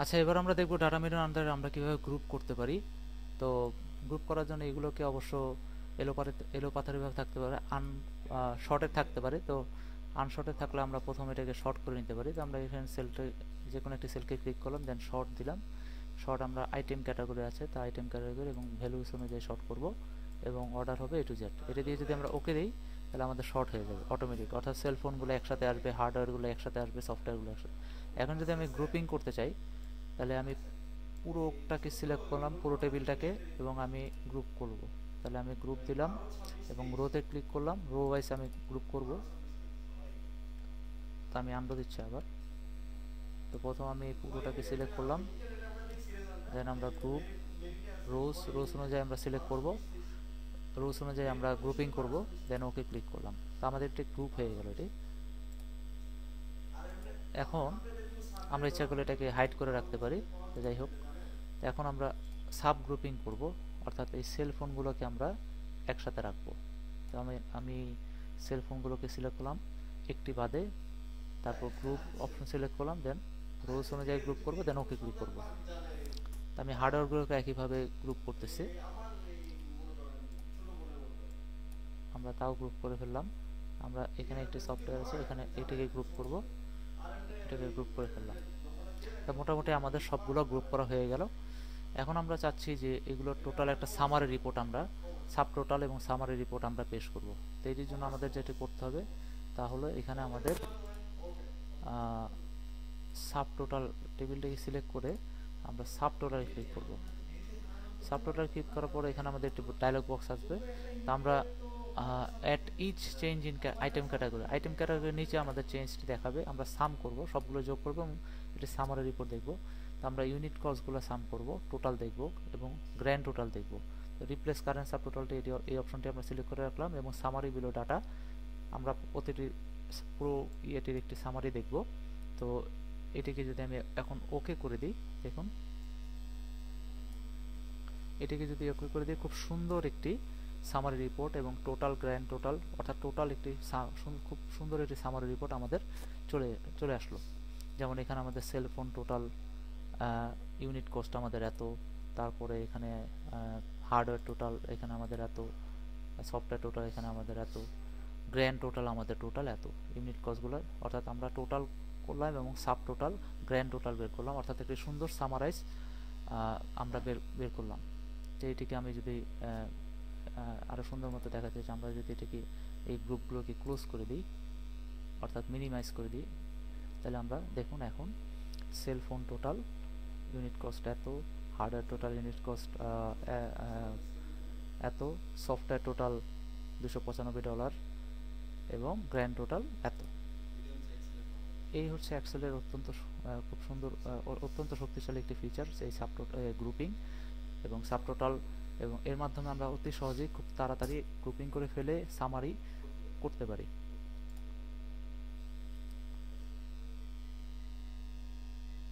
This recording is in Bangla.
আচ্ছা এবার আমরা দেখব ডাটা মেনুর আন্ডারে আমরা কীভাবে গ্রুপ করতে পারি। তো গ্রুপ করার জন্য এগুলোকে অবশ্য এলো পারে এলো থাকতে পারে আন শর্টের থাকতে পারে। তো আনশর্টে থাকলে আমরা প্রথমে এটাকে শর্ট করে নিতে পারি। তো আমরা এখানে সেলটা যে কোনো একটি সেলকে ক্লিক করলাম দেন শর্ট দিলাম। শর্ট আমরা আইটেম ক্যাটাগরি আছে, তা আইটেম ক্যাটাগরি এবং ভ্যালুস অনুযায়ী শর্ট করব এবং অর্ডার হবে এ টু জেড এটা দিয়ে যদি আমরা ওকে দিই, তাহলে আমাদের শর্ট হয়ে যাবে অটোমেটিক অর্থাৎ সেলফোনগুলো একসাথে আসবে হার্ডওয়্যারগুলো একসাথে আসবে সফটওয়্যারগুলো একসাথে। এখন যদি আমি গ্রুপিং করতে চাই তাহলে আমি পুরোটাকে সিলেক্ট করলাম, পুরো টেবিলটাকে এবং আমি গ্রুপ করব। তাহলে আমি গ্রুপ দিলাম এবং রোতে ক্লিক করলাম রো ওয়াইজ আমি গ্রুপ করব। তা আমি আন্ডো দিচ্ছি আবার। তো প্রথম আমি পুরোটাকে সিলেক্ট করলাম দেন আমরা গ্রুপ রোজ রোজ অনুযায়ী আমরা সিলেক্ট করব। রোজ অনুযায়ী আমরা গ্রুপিং করব দেন ওকে ক্লিক করলাম। তো আমাদের একটি গ্রুপ হয়ে গেল এটি। এখন আমরা ইচ্ছা করলে এটাকে হাইড করে রাখতে পারি যাই হোক। এখন আমরা সাব গ্রুপিং করব, অর্থাৎ এই সেল ফোনগুলোকে আমরা একসাথে রাখব। তো আমি আমি সেল ফোনগুলোকে সিলেক্ট করলাম, একটি বাদে, তারপর গ্রুপ অপশন সিলেক্ট করলাম দেন রোলস অনুযায়ী গ্রুপ করব দেন ওকে ক্লিক করব। তো আমি হার্ডওয়্যারগুলোকে একইভাবে গ্রুপ করতেছি। আমরা তাও গ্রুপ করে ফেললাম। আমরা এখানে একটি সফটওয়্যার আছে এখানে এটাকে গ্রুপ করব। এটাকে গ্রুপ করে ফেললাম। তা মোটামুটি আমাদের সবগুলো গ্রুপ করা হয়ে গেল। এখন আমরা চাচ্ছি যে এগুলোর টোটাল একটা সামারি রিপোর্ট আমরা সাব টোটাল এবং সামারি রিপোর্ট আমরা পেশ করব। তো এটির জন্য আমাদের যেটি করতে হবে তা হলো এখানে আমাদের সাব টোটাল টেবিলটাকে সিলেক্ট করে আমরা সাব টোটালে ক্লিক করব। সাব টোটাল ক্লিক করার পরে এখানে আমাদের একটি ডায়লগ বক্স আসবে। তা আমরা at each change in item category item ক্যাটাগরির নিচে আমাদের চেঞ্জটি দেখাবে। আমরা সাম করব, সবগুলো যোগ করব এবং এটি সামারি রিপোর্ট দেখব। তো আমরা ইউনিট কস্টগুলো সাম করব টোটাল দেখব এবং গ্র্যান্ড টোটাল দেখব। রিপ্লেস কারেন্ট সাব টোটালটি এটি, এই অপশনটি আমরা সিলেক্ট করে রাখলাম এবং সামারি বিলো ডাটা আমরা প্রতিটি পুরো ইয়েটির একটি সামারি দেখব। তো এটিকে যদি আমি এখন ওকে করে দিই, দেখুন। এটিকে যদি ওকে করে দিই, খুব সুন্দর একটি সামারি রিপোর্ট এবং টোটাল গ্র্যান্ড টোটাল অর্থাৎ টোটাল একটি খুব সুন্দর একটি সামারি রিপোর্ট আমাদের চলে চলে আসলো। যেমন এখানে আমাদের cell phone total unit cost আমাদের এত, তারপরে এখানে হার্ডওয়্যার টোটাল এখানে আমাদের এত সফটওয়্যার টোটাল এখানে আমাদের এত গ্র্যান্ড টোটাল আমাদের টোটাল এত ইউনিট কস্টগুলো অর্থাৎ আমরা টোটাল করলাম এবং সাব টোটাল গ্র্যান্ড টোটাল বের করলাম, অর্থাৎ একটি সুন্দর সামারাইজ আমরা বের বের করলাম। তো এটিকে আমি যদি আরও সুন্দর মতো দেখাতে চাই আমরা যদি এটিকে এই গ্রুপগুলোকে ক্লোজ করে দিই, অর্থাৎ মিনিমাইজ করে দিই, তাহলে আমরা দেখুন এখন cell phone total unit cost এত, হার্ডওয়্যার টোটাল ইউনিট কস্ট এত, সফটওয়্যার টোটাল দুশো পঁচানব্বই ডলার এবং গ্র্যান্ড টোটাল এত। এই হচ্ছে অ্যাক্সেলের অত্যন্ত খুব সুন্দর অত্যন্ত শক্তিশালী একটি ফিচার এই সাব গ্রুপিং এবং সাব টোটাল এবং এর মাধ্যমে আমরা অতি সহজেই খুব তাড়াতাড়ি গ্রুপিং করে ফেলে সামারি করতে পারি।